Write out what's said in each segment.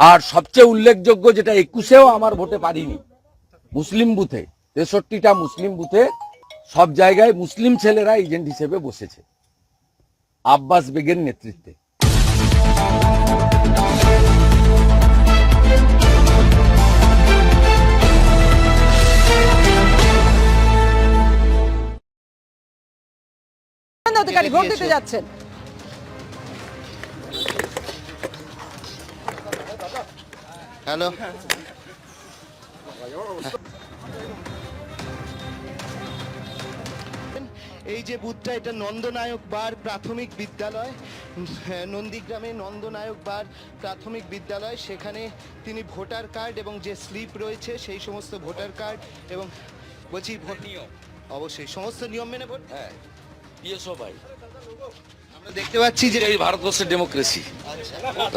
আর সবচেয়ে উল্লেখযোগ্য যেটা একুশেও আমার ভোটে পারিনি মুসলিম বুথে তেষট্টিটা মুসলিম বুথে সব জায়গায় মুসলিম ছেলেরা এজেন্ট হিসেবে বসেছে আব্বাস বেগের নেতৃত্বে। অধিকারী ভোট দিতে যাচ্ছেন। হ্যালো। এই যে বুথটা এটা নন্দনায়ক বার প্রাথমিক বিদ্যালয় হ্যাঁ, নন্দীগ্রামে নন্দনায়ক বার প্রাথমিক বিদ্যালয়। সেখানে তিনি ভোটার কার্ড এবং যে স্লিপ রয়েছে সেই সমস্ত ভোটার কার্ড এবং বলছি ভোট নিয়ম। অবশ্যই সমস্ত নিয়ম মেনে ভোট? হ্যাঁ পিএসও ভাই দেখতে পাচ্ছি যে এই ভারতবর্ষের ডেমোক্রেসি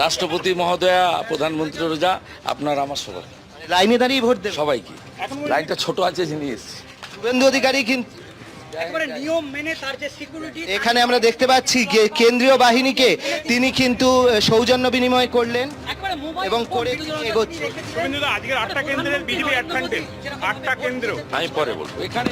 রাষ্ট্রপতি মহোদয়া প্রধানমন্ত্রী যা আপনার আমার সবাই। লাইনে দাঁড়িয়ে ভোট দেবে সবাইকে। লাইনটা ছোট আছে যিনি এসছি। শুভেন্দু অধিকারী কিন্তু একেবারে নিয়ম মেনে তার যে সিকিউরিটি এখানে আমরা দেখতে পাচ্ছি কেন্দ্রীয় বাহিনীকে তিনি কিন্তু সৌজন্য বিনিময় করলেন এবং করে আজকের কেন্দ্রের বিজেপি আটটা কেন্দ্র। আমি পরে বলব। এখানে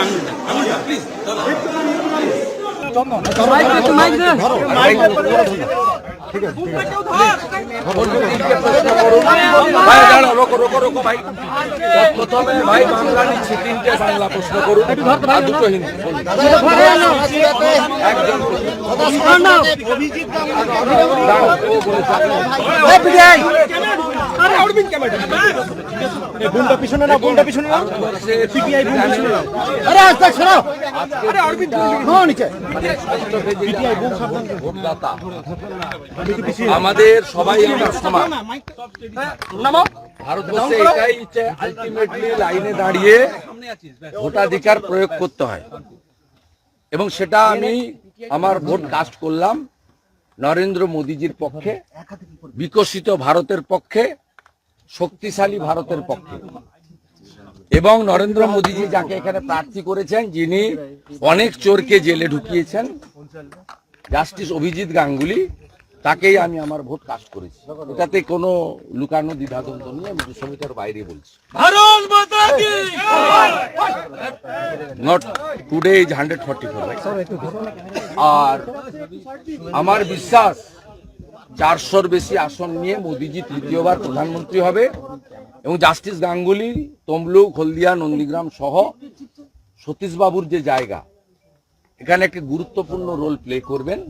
আঙুলটা আঙুলটা আঙুলটা প্লিজ। প্রথমে ভাই বাংলা নিচ্ছি, তিনটে বাংলা প্রশ্ন করুন আর দুটো হিন্দি ভোটদাতা। আমাদের সবাই আমরা সমান। ভারতবর্ষে এটাই আলটিমেটলি লাইনে দাঁড়িয়ে ভোটাধিকার প্রয়োগ করতে হয়। এবং সেটা আমি আমার ভোট কাস্ট করলাম নরেন্দ্র মোদীজির পক্ষে বিকশিত ভারতের পক্ষে শক্তিশালী ভারতের পক্ষে। এবং নরেন্দ্র মোদীজি যাকে এখানে প্রার্থী করেছেন যিনি অনেক চোরকে জেলে ঢুকিয়েছেন জাস্টিস অভিজিৎ গাঙ্গুলি তাকেই আমি আমার ভোট কাজ করেছি। এটাতে কোনো লুকানো দ্বিধাদ্বন্দ্ব নিয়ে আমি দুশমিটার বাইরে বলছি। Not today is hundred forty four আর আমার বিশ্বাস চারশোর বেশি আসন নিয়ে মোদিজি তৃতীয়বার প্রধানমন্ত্রী হবে এবং জাস্টিস গাঙ্গুলি, তমলুক, হলদিয়া, নন্দীগ্রাম সহ সতীশবাবুর যে জায়গা, এখানে একটি গুরুত্বপূর্ণ রোল প্লে করবেন।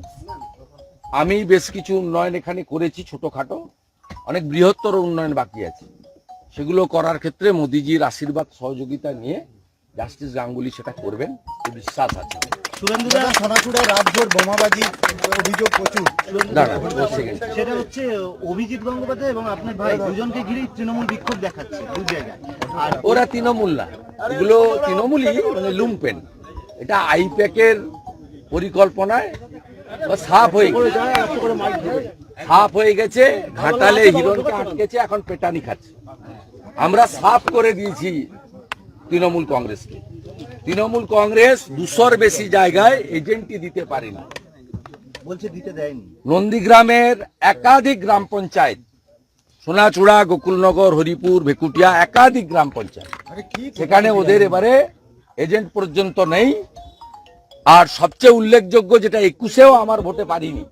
আমি বেশ কিছু উন্নয়ন এখানে করেছি ছোটখাটো, অনেক বৃহত্তর উন্নয়ন বাকি আছে। সেগুলো করার ক্ষেত্রে মোদিজির আশীর্বাদ, সহযোগিতা নিয়ে জাস্টিস গাঙ্গুলি সেটা করবেন বিশ্বাস আছে। সুরেন্দ্রদা সোনাচুড়ে রাতভর বোমাবাজি অভিযোগ প্রচুর। সেটা হচ্ছে অভিজিৎ গঙ্গোপাধ্যায় এবং আপনার ভাই দুজনকে ঘিরেই তৃণমূল বিক্ষোভ দেখাচ্ছে দু জায়গায়। আর ওরা তৃণমূল না। এগুলো তৃণমূলই মানে লুম্পেন এটা আইপ্যাকের পরিকল্পনায় সাফ হয়ে গেছে। সাফ হয়ে গেছে ঘাটালে হিরণকে আটকেছে এখন পেটানি খাচ্ছে। আমরা সাফ করে দিয়েছি তৃণমূল কংগ্রেসকে। তৃণমূল কংগ্রেস দুশোর বেশি জায়গায় এজেন্টই দিতে পারে না। বলছে দিতে দেয়নি। নন্দীগ্রামের একাধিক গ্রাম পঞ্চায়েত সোনাচূড়া গোকুলনগর হরিপুর ভেকুটিয়া একাধিক গ্রাম পঞ্চায়েত। সেখানে ওদের এবারে এজেন্ট পর্যন্ত নেই। আর সবচেয়ে উল্লেখযোগ্য যেটা একুশেও আমার ভোটে পারিনি।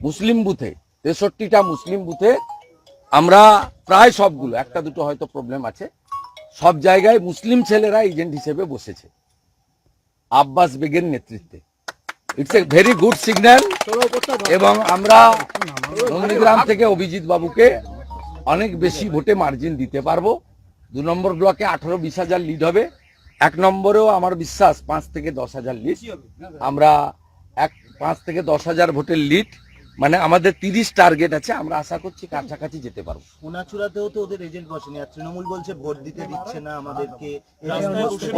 মুসলিম বুথে তেষট্টিটা মুসলিম বুথে আমরা প্রায় সবগুলো একটা দুটো হয়তো প্রবলেম আছে। সব জায়গায় মুসলিম ছেলেরা এজেন্ট হিসেবে বসেছে। আব্বাস বেগের নেতৃত্বে। It's a very good signal এবং আমরা নন্দীগ্রাম থেকে অভিজিৎ বাবুকে অনেক বেশি ভোটে মার্জিন দিতে পারব। দু নম্বর ব্লকে আঠারো বিশ হাজার লিড হবে। এক নম্বরেও আমার বিশ্বাস পাঁচ থেকে দশ হাজার লিড আমরা এক, পাঁচ থেকে দশ হাজার ভোটের লিড মানে আমাদের তিরিশ টার্গেট আছে আমরা আশা করছি কাছাকাছি যেতে পারব। সোনাচূড়াতেও তো ওদের এজেন্ট বসেনি আর তৃণমূল বলছে ভোট দিতে দিচ্ছে না আমাদেরকে।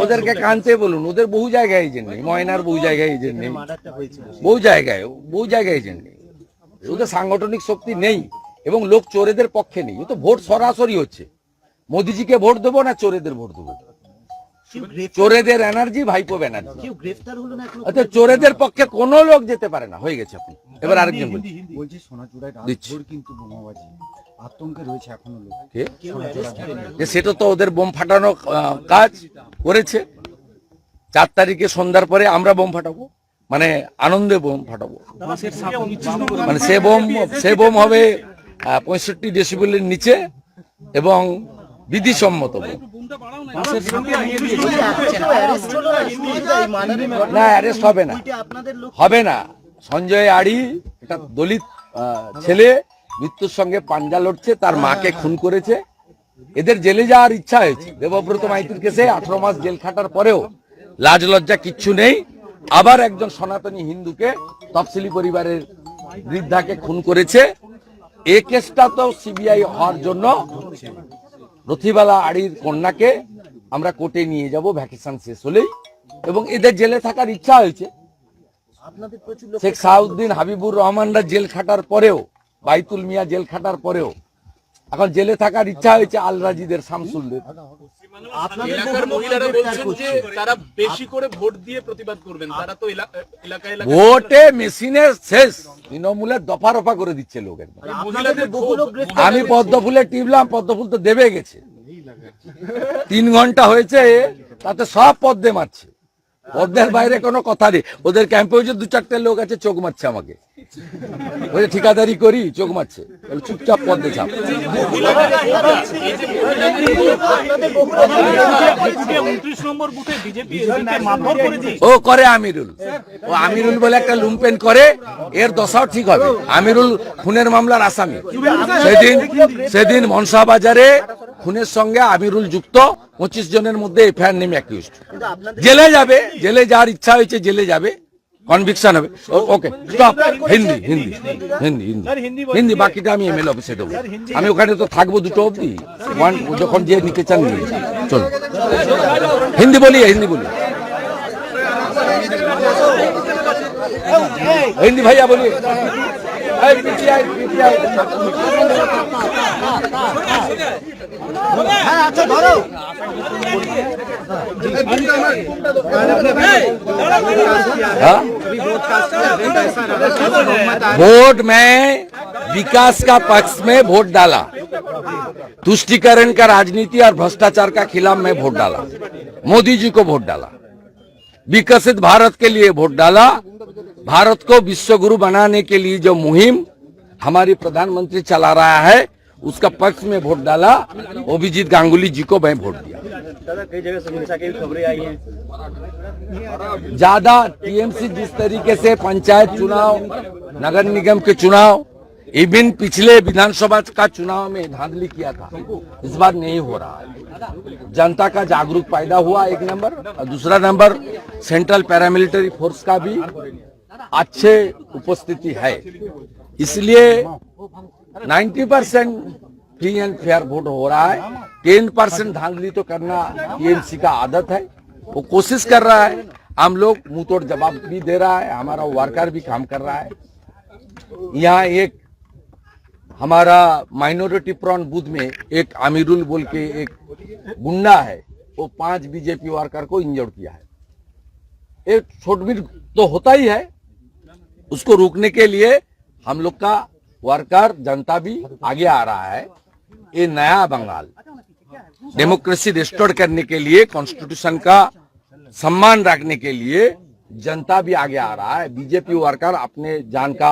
ওদেরকে কানতে বলুন ওদের বহু জায়গায় এজেন্ট নেই ময়নার বহু জায়গায় এজেন্ট নেই। বহু জায়গায় বহু জায়গায় এজেন্ট নেই। ওদের সাংগঠনিক শক্তি নেই এবং লোক চোরেদের পক্ষে নেই ও তো ভোট সরাসরি হচ্ছে। মোদিজিকে ভোট দেবো না চোরেদের ভোট দেবো? চোরেদের এনার্জি ভাইপো ব্যানার্জি কেউ গ্রেফতার হলো না এখনও অর্থাৎ চোরেদের পক্ষে কোনো লোক যেতে পারে না। হয়ে গেছে আপনি। এবার আরেকজন বলছি সোনাচূড়ায়। রাতভর কিন্তু বোমাবাজি। আতঙ্কে রয়েছে এখনও লোক। কে? কেউ অ্যারেস্ট হয়নি যে সেটা তো ওদের বোম ফাটানো কাজ করেছে। চার তারিখে সন্ধ্যার পরে আমরা বোম ফাটাবো। মানে আনন্দে বোম ফাটাবো। মানে সে বোম সে বোম হবে পঁয়ষট্টি ডেসিবেলের নিচে এবং বিধিসম্মত হবে না। হবে না। সঞ্জয় আড়ি, একটা দলিত ছেলে, মৃত্যুর সঙ্গে পাঞ্জা লড়ছে, তার মাকে খুন করেছে। এদের জেলে যাওয়ার ইচ্ছা হয়েছে। দেবব্রত মাইতির কেসে আঠারো মাস জেল খাটার পরেও লাজ লজ্জা কিচ্ছু নেই। আবার একজন সনাতনী হিন্দুকে তফসিলি পরিবারের বৃদ্ধাকে খুন করেছে। এ কেসটা তো সিবিআই হওয়ার জন্য রথিবালা আড়ির কন্যাকে আমরা কোর্টে নিয়ে যাব ভ্যাকেশন শেষ হলেই। এবং এদের জেলে থাকার ইচ্ছা হয়েছে। শেখ সাউদ্দিন হাবিবুর রহমানরা জেল খাটার পরেও বাইতুল মিয়া জেল খাটার পরেও এখন জেলে থাকার ইচ্ছা হয়েছে আলরাজিদের শামসুলদের। এলাকার মহিলারা বলছেন যে তারা বেশি করে ভোট দিয়ে প্রতিবাদ করবেন। তারা তো এলাকায় এলাকায় ভোটে মেশিনের শেষ। তৃণমূলের দফা রফা করে দিচ্ছে লোক আমি পদ্ম ফুলে টিপলাম পদ্ম ফুল তো দেবে গেছে। তিন ঘণ্টা হয়েছে তাতে সব পদ্মে মারছে। পদ্মের বাইরে কোনো কথা নেই। ওদের ক্যাম্পে যে দু চারটে লোক আছে চোখ মারছে আমাকে। ওই ঠিকাদারি করি, চোখ মারছে। চুপচাপ পদ্মে চাপ ও করে আমিরুল। ও আমিরুল বলে একটা লুম্পেন করে, এর দশাও ঠিক হবে। আমিরুল খুনের মামলার আসামি। সেদিন সেদিন মনসা বাজারে খুনের সঙ্গে আমিরুল যুক্ত, পঁচিশ জনের মধ্যে এফআইআর নেমে জেলে যাবে, জেলে যাওয়ার ইচ্ছা হয়েছে, জেলে যাবে। কনভিকশন হবে। ওকে স্টপ হিন্দি হিন্দি হিন্দি হিন্দি হিন্দি বাকিটা আমি এমএলএ অফিসে দেবো। আমি ওখানে তো থাকব দুটো অবধি। ওয়ান যখন যে নিতে চান নিয়ে চলো। হিন্দি বলি হিন্দি বলি হিন্দি ভাইয়া বলি পিটিআই পিটিআই। PTI, PTI। हाँ? वोट में विकास का पक्ष में वोट डाला तुष्टिकरण का राजनीति और भ्रष्टाचार का खिलाफ में वोट डाला मोदी जी को वोट डाला विकसित भारत के लिए वोट डाला भारत को विश्व गुरु बनाने के लिए जो मुहिम हमारी प्रधानमंत्री चला रहा है उसका पक्ष में वोट डाला अभिजीत गांगुली जी को मैं वोट दिया। ज़्यादा टीएमसी जिस तरीके से पंचायत चुनाव नगर निगम के चुनाव इवन पिछले विधानसभा का चुनाव में धांधली किया था इस बार नहीं हो रहा है। जनता का जागरूक पैदा हुआ एक नंबर और दूसरा नंबर सेंट्रल पैरामिलिट्री फोर्स का भी अच्छे उपस्थिति है। इसलिए 90 percent free and fair vote हो रहा है। टेन परसेंट धांधली तो करना टीएमसी का आदत है। वो कोशिश कर रहा है। हम लोग मुँह तोड़ जवाब भी दे रहा है। हमारा वर्कर भी काम कर रहा है। यहाँ एक हमारा माइनॉरिटी प्रॉन बूथ में एक आमिरुल बोल के एक गुंडा है। वो पाँच बीजेपी वर्कर को इंजर्ड किया है। एक छोटबीर तो होता ही है। उसको रोकने के लिए हम लोग का वर्कर जनता भी आगे आ रहा है। ये नया बंगाल। डेमोक्रेसी रिस्टोर करने के लिए कॉन्स्टिट्यूशन का सम्मान रखने के लिए जनता भी आगे आ रहा है। बीजेपी वर्कर अपने जान का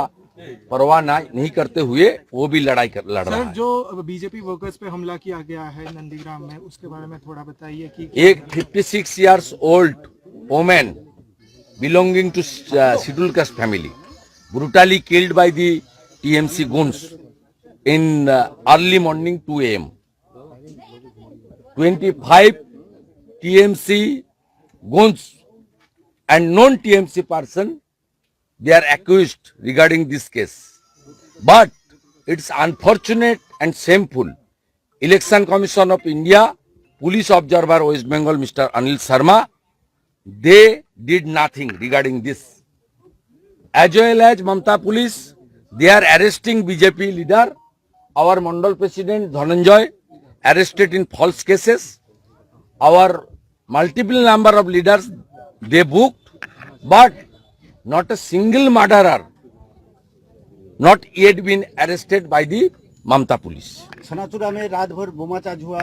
परवाह नहीं करते हुए वो भी लड़ाई कर लड़ रहा है। जो बीजेपी वर्कर्स पे हमला किया गया है नंदीग्राम में उसके बारे में थोड़ा बताइए कि एक 56 years old woman belonging to uh, scheduled caste family brutally killed by the TMC goons in uh, early morning 2 a.m. 25 TMC goons and non-TMC person they are accused regarding this case. But it's unfortunate and shameful. Election Commission of India, Police Observer West Bengal, Mr. Anil Sharma, they did nothing regarding this. As well as Mamta Police, they are arresting BJP leader our mandal president Dhananjay arrested in false cases our multiple number of leaders they book but not a single murder not yet been arrested by the Mamata police में रात भर बोमाचार्ज हुआ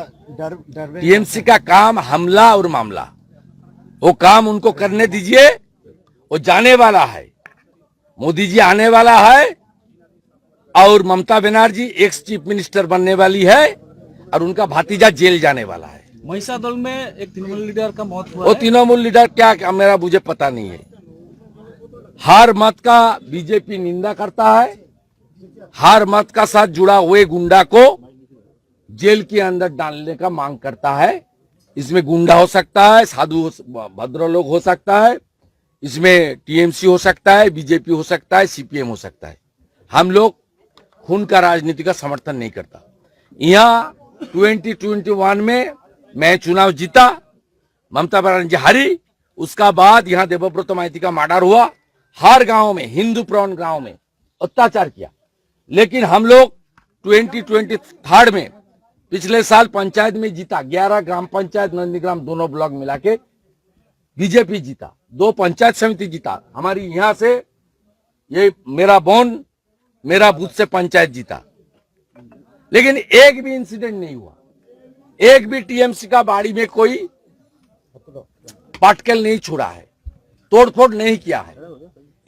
TMC का काम हमला और मामला। वो काम उनको करने दीजिए वो जाने वाला है। मोदी जी आने वाला है और Mamata Banerjee ex chief minister बनने वाली है और उनका भातीजा जेल जाने वाला है। महिषा दल में एक तृणमूल लीडर का मौत हुआ वो तृणमूल लीडर क्या क्या मेरा मुझे पता नहीं है। हर मत का बीजेपी निंदा करता है। हार मत का साथ जुड़ा हुए गुंडा को जेल के अंदर डालने का मांग करता है। इसमें गुंडा हो सकता है साधु भद्र लोग हो सकता है। इसमें टीएमसी हो सकता है बीजेपी हो सकता है सीपीएम हो सकता है। हम लोग खून का राजनीति का समर्थन नहीं करता। यहाँ 2021 में मैं चुनाव जीता, ममता बनर्जी हारी, उसका बाद यहाँ देवव्रत माइती का मर्डर हुआ, हर गाँव में, हिंदू प्रौन गाँव में अत्याचार किया। लेकिन हम लोग 2023 में पिछले साल पंचायत में जीता 11 ग्राम पंचायत, नंदीग्राम दोनों ब्लॉक मिला के बीजेपी जीता, दो पंचायत समिति जीता। हमारी यहाँ से ये मेरा बोन मेरा बूथ से पंचायत जीता। लेकिन एक भी इंसिडेंट नहीं हुआ। एक भी टीएमसी का बाड़ी में कोई पाटकल नहीं छुड़ा है, तोड़फोड़ नहीं किया है।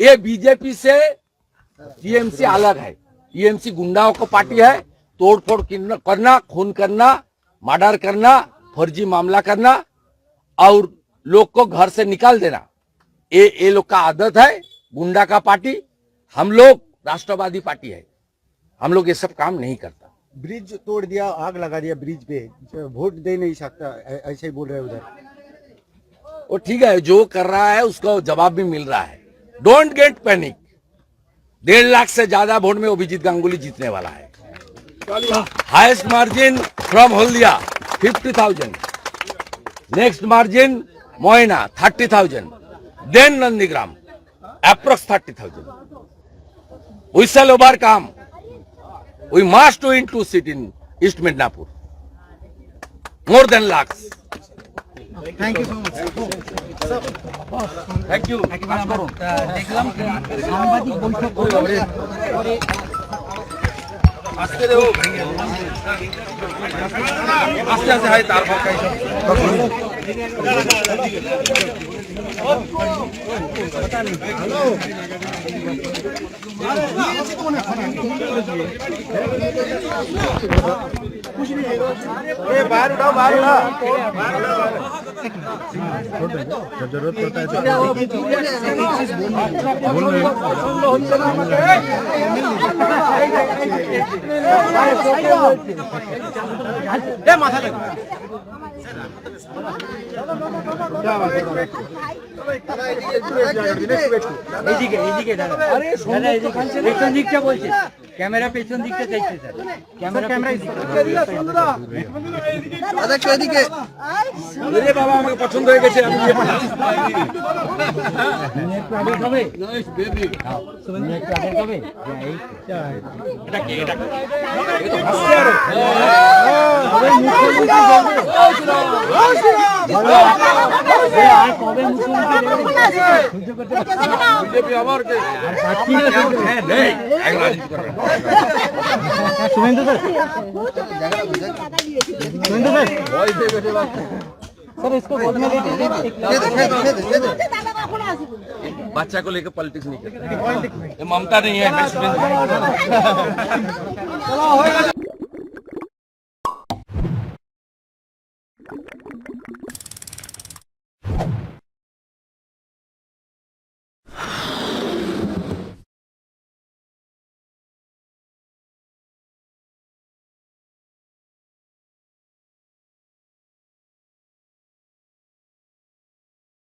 ये बीजेपी से टीएमसी अलग है। टीएमसी गुंडाओं को पार्टी है, तोड़फोड़ करना, खून करना, मर्डर करना फर्जी मामला करना, और लोग को घर से निकाल देना। ये ये लोग का आदत है, गुंडा का पार्टी। हम लोग राष्ट्रवादी पार्टी है। हम लोग ये सब काम नहीं करता। ब्रिज तोड़ दिया आग लगा दिया ब्रिज पे। वोट दे नहीं सकता ऐसे ही बोल रहे उधर। वो ठीक है जो कर रहा है उसका जवाब भी मिल रहा है। डोंट गेट पैनिक डेढ़ लाख से ज़्यादा वोट में अभिजीत गांगुली जीतने वाला है। Highest margin from Haldia fifty thousand. Next margin Moina thirty thousand. Then Nandigram approx thirty thousand. We shall overcome. We must win two seat in East Midnapur. More than lakhs. Thank you so much thank you দেখলাম সাংবাদিক বৈঠক আস্তে দেবো আস্তে আস্তে হয় তারপর बाहर उठाओ बाहर उठाओ जरूरत पड़ता है बोल रहे हैं माथा लगा এইদিকে এইদিকে দাদা আরে দিকটা বলছে। ক্যামেরা পেছন দিকটা চাইছে স্যার ক্যামেরা ক্যামেরা রে বাবা আমাকে পছন্দ হয়ে গেছে আমি বিয়ে পাঠাচ্ছি। প্রাইভেট হবে প্রাইভেট হবে আর কবে মুখ্যমন্ত্রী বিজেপি আমার কে? হ্যাঁ, নেই, এক রাজনীতি করবে না। Suvendu sir Suvendu sir sir इसको गोद में लीजिए बच्चा को लेकर पॉलिटिक्स नहीं करता ये ममता नहीं है